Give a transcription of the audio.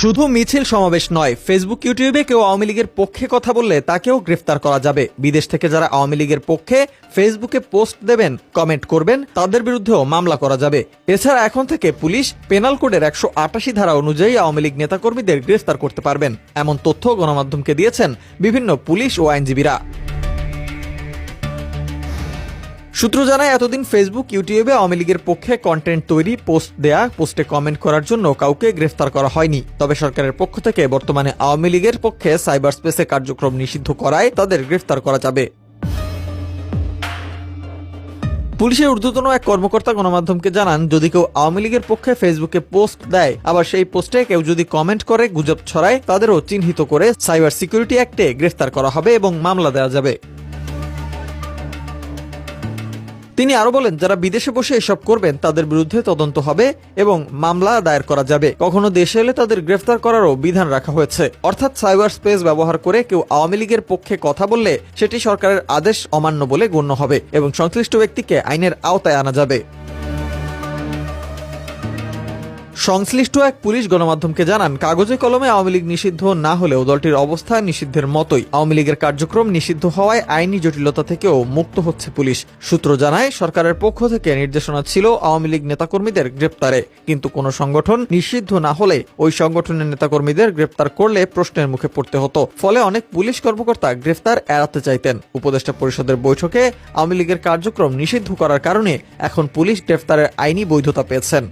শুধু মিছিল সমাবেশ নয় ফেসবুক ইউটিউবে কেউ আওয়ামী লীগের পক্ষে কথা বললে তাকেও গ্রেফতার করা যাবে। বিদেশ থেকে যারা আওয়ামী লীগের পক্ষে ফেসবুকে পোস্ট দেবেন, কমেন্ট করবেন, তাদের বিরুদ্ধেও মামলা করা যাবে। এছাড়া এখন থেকে পুলিশ পেনাল কোডের একশো আটাশি ধারা অনুযায়ী আওয়ামী লীগ নেতাকর্মীদের গ্রেফতার করতে পারবেন। এমন তথ্য গণমাধ্যমকে দিয়েছেন বিভিন্ন পুলিশ ও আইনজীবীরা। সূত্র জানায়, এতদিন ফেসবুক ইউটিউবে আওয়ামী লীগের পক্ষে কন্টেন্ট তৈরি পোস্ট দেয়া পোস্টে কমেন্ট করার জন্য কাউকে গ্রেফতার করা হয়নি। তবে সরকারের পক্ষ থেকে বর্তমানে আওয়ামী লীগের পক্ষে সাইবার স্পেসে কার্যক্রম নিষিদ্ধ করায় তাদের গ্রেফতার করা যাবে। পুলিশের ঊর্ধ্বতন এক কর্মকর্তা গণমাধ্যমকে জানান, যদি কেউ আওয়ামী লীগের পক্ষে ফেসবুকে পোস্ট দেয়, আবার সেই পোস্টে কেউ যদি কমেন্ট করে, গুজব ছড়ায়, তাদেরও চিহ্নিত করে সাইবার সিকিউরিটি অ্যাক্টে গ্রেফতার করা হবে এবং মামলা দেওয়া যাবে। তিনি আরও বলেন, যারা বিদেশে বসে এসব করবেন, তাদের বিরুদ্ধে তদন্ত হবে এবং মামলা দায়ের করা যাবে। কখনো দেশে এলে তাদের গ্রেফতার করারও বিধান রাখা হয়েছে। অর্থাৎ সাইবার স্পেস ব্যবহার করে কেউ আওয়ামী লীগের পক্ষে কথা বললে সেটি সরকারের আদেশ অমান্য বলে গণ্য হবে এবং সংশ্লিষ্ট ব্যক্তিকে আইনের আওতায় আনা যাবে। সংশ্লিষ্ট এক পুলিশ গণমাধ্যমকে জানান, কাগজে কলমে আওয়ামী লীগ নিষিদ্ধ না হলেও দলটির অবস্থা নিষিদ্ধের মতোই। আওয়ামী লীগের কার্যক্রম নিষিদ্ধ হওয়ায় আইনি জটিলতা থেকেও মুক্ত হচ্ছে পুলিশ। সূত্র জানায়, সরকারের পক্ষ থেকে নির্দেশনা ছিল আওয়ামী লীগ নেতাকর্মীদের গ্রেপ্তারে। কিন্তু কোনো সংগঠন নিষিদ্ধ না হলে ওই সংগঠনের নেতাকর্মীদের গ্রেপ্তার করলে প্রশ্নের মুখে পড়তে হতো। ফলে অনেক পুলিশ কর্মকর্তা গ্রেফতার এড়াতে চাইতেন। উপদেষ্টা পরিষদের বৈঠকে আওয়ামী লীগের কার্যক্রম নিষিদ্ধ করার কারণে এখন পুলিশ গ্রেফতারের আইনি বৈধতা পেয়েছেন।